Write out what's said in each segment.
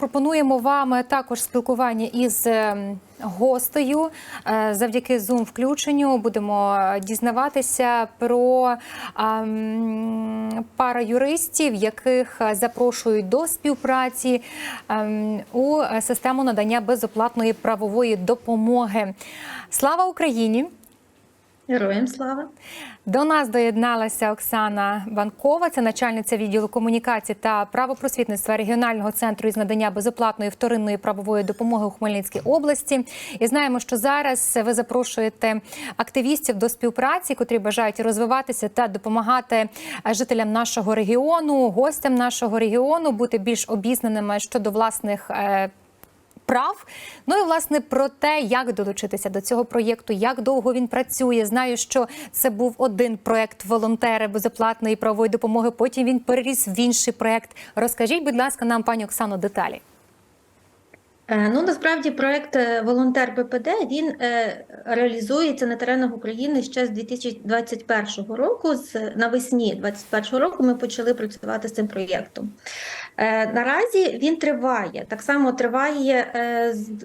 пропонуємо вам також спілкування із ем, гостею. Е, Завдяки zoom включенню будемо дізнаватися про пара юристів, яких запрошують до співпраці ем, у систему надання безоплатної правової допомоги. Слава Україні! Героям слава! До нас доєдналася Оксана Банкова, це начальниця відділу комунікації та правопросвітництва регіонального центру із надання безоплатної вторинної правової допомоги у Хмельницькій області. І знаємо, що зараз ви запрошуєте активістів до співпраці, котрі бажають розвиватися та допомагати жителям нашого регіону, гостям нашого регіону бути більш обізнаними щодо власних. Прав, ну і власне про те, як долучитися до цього проєкту, як довго він працює. Знаю, що це був один проєкт волонтери безоплатної правової допомоги. Потім він переріс в інший проєкт. Розкажіть, будь ласка, нам, пані Оксано, деталі. Е, Ну насправді проект е, Волонтер БПД він е, реалізується на теренах України ще з 2021 року. З навесні 2021 року ми почали працювати з цим проєктом. Наразі він триває. Так само триває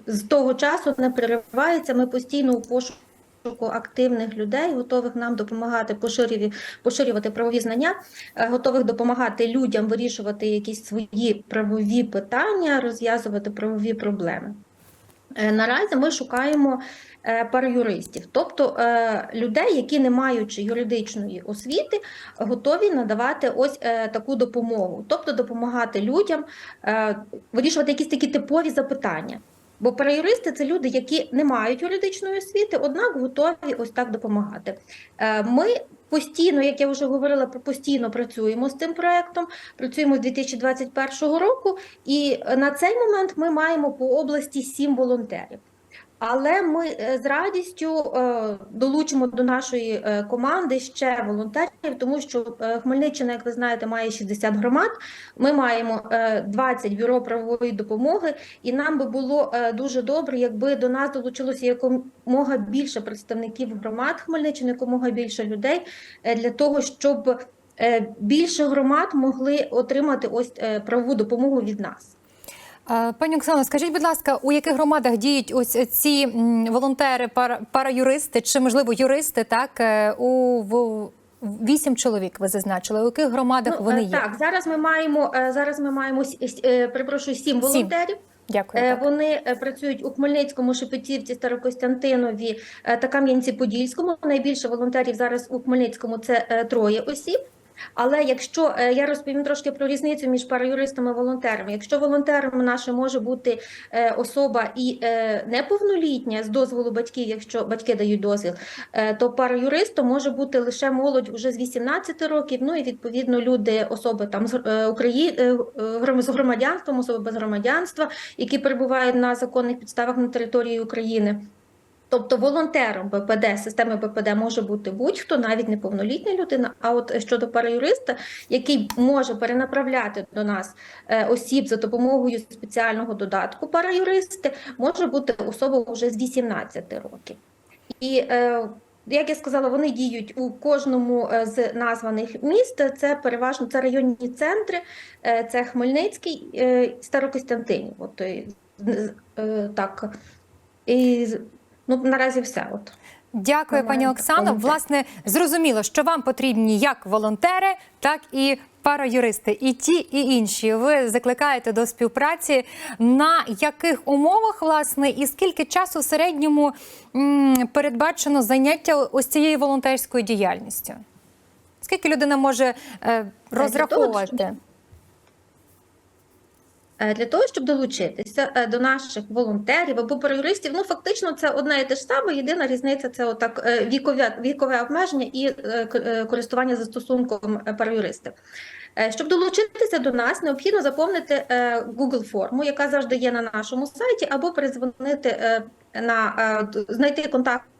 з того часу, не переривається. Ми постійно у пошуку. Активних людей, готових нам допомагати поширювати, правові знання, е, готових допомагати людям вирішувати якісь свої правові питання, розв'язувати правові проблеми. Е, Наразі ми шукаємо е, параюристів, тобто людей, які, не маючи юридичної освіти, готові надавати ось таку допомогу, тобто допомагати людям вирішувати якісь такі типові запитання. Бо параюристи це люди, які не мають юридичної освіти, однак готові ось так допомагати. Е, Ми постійно, як я вже говорила, постійно працюємо з цим проектом. Працюємо з 2021 року, і на цей момент ми маємо по області сім волонтерів. Але ми е, з радістю е, долучимо до нашої е, команди ще волонтерів, тому що Хмельниччина, як ви знаєте, має 60 громад. Ми маємо е, 20 бюро правової допомоги, і нам би було дуже добре, якби до нас долучилося якомога більше представників громад Хмельниччини, якомога більше людей для того, щоб більше громад могли отримати ось правову допомогу від нас. Пані Оксано, скажіть, будь ласка, у яких громадах діють ось ці волонтери, пара- параюристи чи можливо юристи? Так е, у в- вісім чоловік ви зазначили. У яких громадах Ну, вони е, є? Так, зараз ми маємо е, зараз ми маємо перепрошую сім волонтерів. Дякую. Так. Вони працюють у Хмельницькому, Шепетівці, Старокостянтинові та Кам'янці-Подільському. Найбільше волонтерів зараз у Хмельницькому це троє осіб. Але якщо е, я розповім трошки про різницю між параюристами і волонтерами, якщо волонтером нашим може бути е, особа і е, неповнолітня з дозволу батьків, якщо батьки дають дозвіл, то параюристом може бути лише молодь уже з 18 років. Ну і відповідно люди, особи там з Украї... гром- з громадянством, особи без громадянства, які перебувають на законних підставах на території України. Тобто волонтером БПД, системи БПД може бути будь-хто, навіть неповнолітня людина. А от щодо параюриста, який може перенаправляти до нас е, осіб за допомогою спеціального додатку параюристи, може бути особа вже з 18 років. І е, як я сказала, вони діють у кожному е, з названих міст. Це переважно це районні центри, е, це Хмельницький, е, Старокостянтинів. От е, е, так. І ну наразі все. От. Дякую, Немає пані Оксано. Власне, зрозуміло, що вам потрібні як волонтери, так і параюристи, і ті, і інші. Ви закликаєте до співпраці. На яких умовах, власне, і скільки часу в середньому м, передбачено заняття ось цією волонтерською діяльністю? Скільки людина може е, розраховувати? Е, Для того, щоб долучитися е, до наших волонтерів або параюристів, ну фактично це одне і те ж саме. Єдина різниця це отак е, вікове, вікове обмеження і користування застосунком. Е, Щоб долучитися до нас, необхідно заповнити Google форму, яка завжди є на нашому сайті, або передзвонити е, на знайти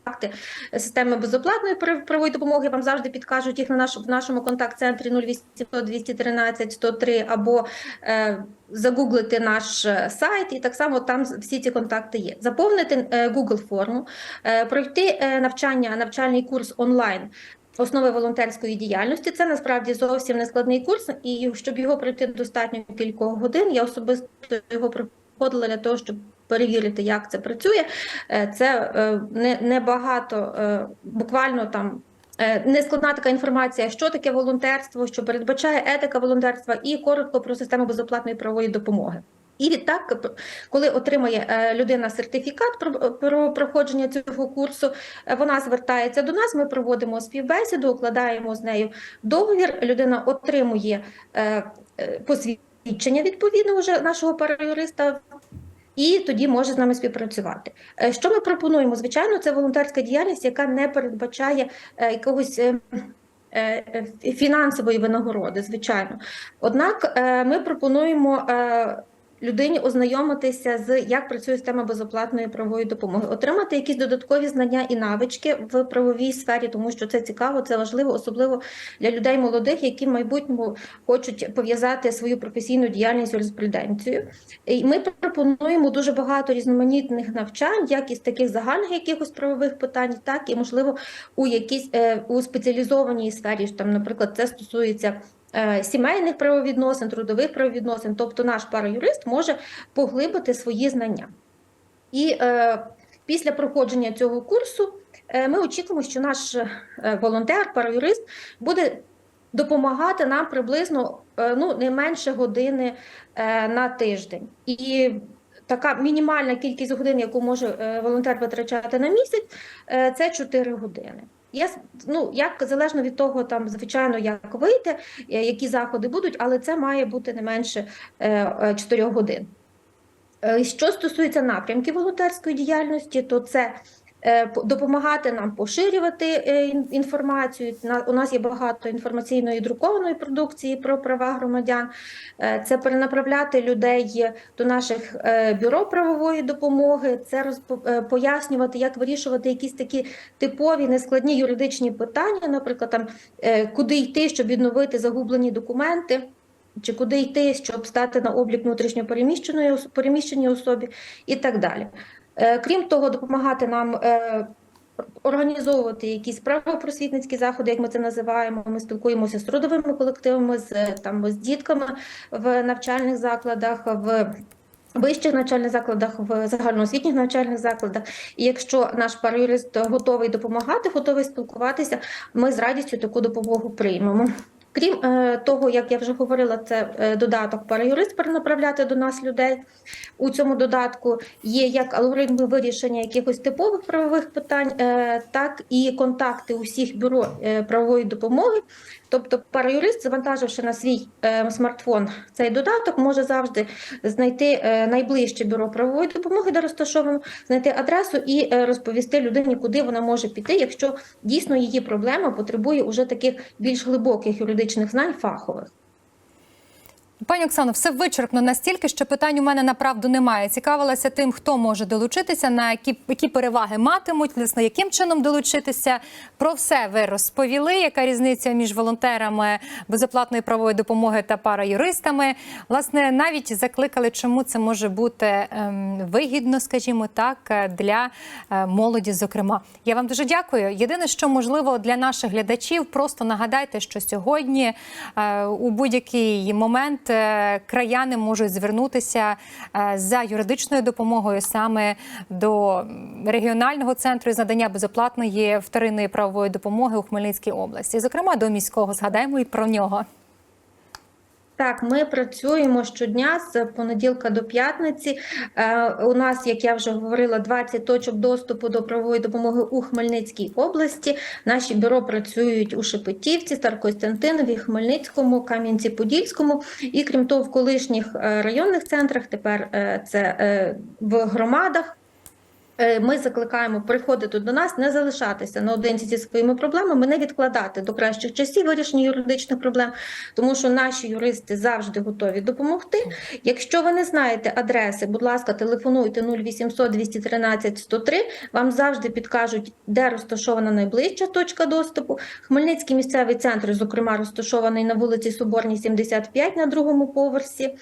контакти системи безоплатної прав- правової допомоги. Вам завжди підкажуть їх на наш в нашому контакт-центрі 0800 213 103 або е, загуглити наш е, сайт, і так само там всі ці контакти є. Заповнити е, Google форму, пройти навчання, навчальний курс онлайн. Основи волонтерської діяльності це насправді зовсім не складний курс, і щоб його пройти достатньо кількох годин. Я особисто його проходила для того, щоб перевірити, як це працює. Е, Це е, не, е, буквально там. е, Нескладна така інформація, що таке волонтерство, що передбачає етика волонтерства, і коротко про систему безоплатної правової допомоги. І відтак, коли отримає людина сертифікат про, про проходження цього курсу, вона звертається до нас. Ми проводимо співбесіду, укладаємо з нею договір. Людина отримує посвідчення відповідно вже нашого параюриста. І тоді може з нами співпрацювати. Е, Що ми пропонуємо? Звичайно, це волонтерська діяльність, яка не передбачає е, якогось е, фінансової винагороди, звичайно. Однак ми пропонуємо людині ознайомитися з як працює система безоплатної правової допомоги, отримати якісь додаткові знання і навички в правовій сфері, тому що це цікаво, це важливо, особливо для людей молодих, які в майбутньому хочуть пов'язати свою професійну діяльність з юриспруденцією. І ми пропонуємо дуже багато різноманітних навчань, як із таких загальних якихось правових питань, так і можливо у якійсь е, у спеціалізованій сфері. Там, наприклад, це стосується. Е, Сімейних правовідносин, трудових правовідносин, тобто наш параюрист може поглибити свої знання. І е, після проходження цього курсу е, ми очікуємо, що наш е, волонтер, параюрист буде допомагати нам приблизно е, ну, не менше години е, на тиждень. І така мінімальна кількість годин, яку може е, волонтер витрачати на місяць, це 4 години. Я, ну, як залежно від того, там, звичайно, як вийти, е, які заходи будуть, але це має бути не менше е, е, 4 годин. Е, Що стосується напрямків волонтерської діяльності, то це е, допомагати нам поширювати е, інформацію. У нас є багато інформаційної друкованої продукції про права громадян. Е, Це перенаправляти людей до наших е, бюро правової допомоги, це е, пояснювати, як вирішувати якісь такі типові нескладні юридичні питання, наприклад, там е, куди йти, щоб відновити загублені документи чи куди йти, щоб стати на облік внутрішньопереміщеної ос- переміщеній особі і так далі. Е, Крім того, допомагати нам е, організовувати якісь правопросвітницькі заходи, як ми це називаємо. Ми спілкуємося з трудовими колективами, з там з дітками в навчальних закладах. в Вищих навчальних закладах, в загальноосвітніх навчальних закладах, і якщо наш параюрист готовий допомагати, готовий спілкуватися, ми з радістю таку допомогу приймемо. Крім е, того, як я вже говорила, це е, додаток параюрист перенаправляти до нас людей. У цьому додатку є як алгоритми вирішення якихось типових правових питань, е, так і контакти усіх бюро правової допомоги. Тобто, параюрист, завантаживши на свій е, смартфон цей додаток, може завжди знайти е, найближче бюро правової допомоги, де розташовано, знайти адресу і е, розповісти людині, куди вона може піти, якщо дійсно її проблема потребує уже таких більш глибоких юридичних знань фахових. Пані Оксано, все вичерпно настільки, що питань у мене направду немає. Цікавилася тим, хто може долучитися, на які, які переваги матимуть, власне, яким чином долучитися. Про все ви розповіли. Яка різниця між волонтерами безоплатної правової допомоги та параюристами? Власне, навіть закликали, чому це може бути ем, вигідно, скажімо так, для е, молоді. Зокрема, я вам дуже дякую. Єдине, що можливо для наших глядачів, просто нагадайте, що сьогодні е, у будь-який момент краяни можуть звернутися е, за юридичною допомогою саме до регіонального центру з надання безоплатної вторинної правової допомоги у Хмельницькій області, зокрема до міського. Згадаємо і про нього. Так, ми працюємо щодня з понеділка до п'ятниці. Е, у нас, як я вже говорила, 20 точок доступу до правової допомоги у Хмельницькій області. Наші бюро працюють у Шепетівці, Старокостянтинові, Хмельницькому, Кам'янці-Подільському. І крім того, в колишніх е, районних центрах тепер е, це е, в громадах. Е, Ми закликаємо приходити до нас, не залишатися наодинці зі своїми проблемами, не відкладати до кращих часів вирішення юридичних проблем, тому що наші юристи завжди готові допомогти. Якщо ви не знаєте адреси, будь ласка, телефонуйте 0800 213 103, Вам завжди підкажуть, де розташована найближча точка доступу. Хмельницький місцевий центр, зокрема, розташований на вулиці Соборній, 75 на другому поверсі.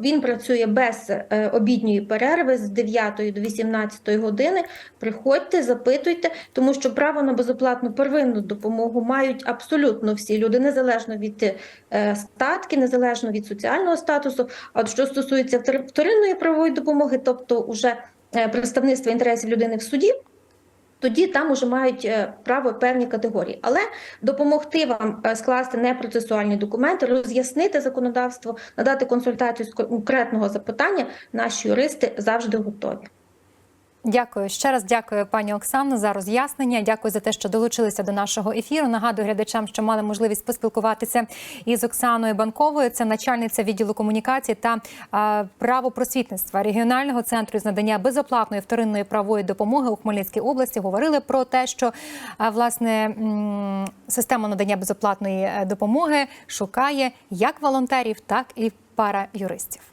Він працює без е, обідньої перерви з 9 до 18 години. Приходьте, запитуйте, тому що право на безоплатну первинну допомогу мають абсолютно всі люди, незалежно від е, статки, незалежно від соціального статусу. А що стосується втор- вторинної правової допомоги, тобто уже е, представництва інтересів людини в суді. Тоді там уже мають е, право певні категорії, але допомогти вам е, скласти непроцесуальні документи, роз'яснити законодавство, надати консультацію з конкретного запитання. Наші юристи завжди готові. Дякую ще раз. Дякую, пані Оксано, за роз'яснення. Дякую за те, що долучилися до нашого ефіру. Нагадую глядачам, що мали можливість поспілкуватися із Оксаною Банковою. Це начальниця відділу комунікації та а, правопросвітництва регіонального центру з надання безоплатної вторинної правової допомоги у Хмельницькій області. Говорили про те, що а, власне система надання безоплатної е, допомоги шукає як волонтерів, так і параюристів.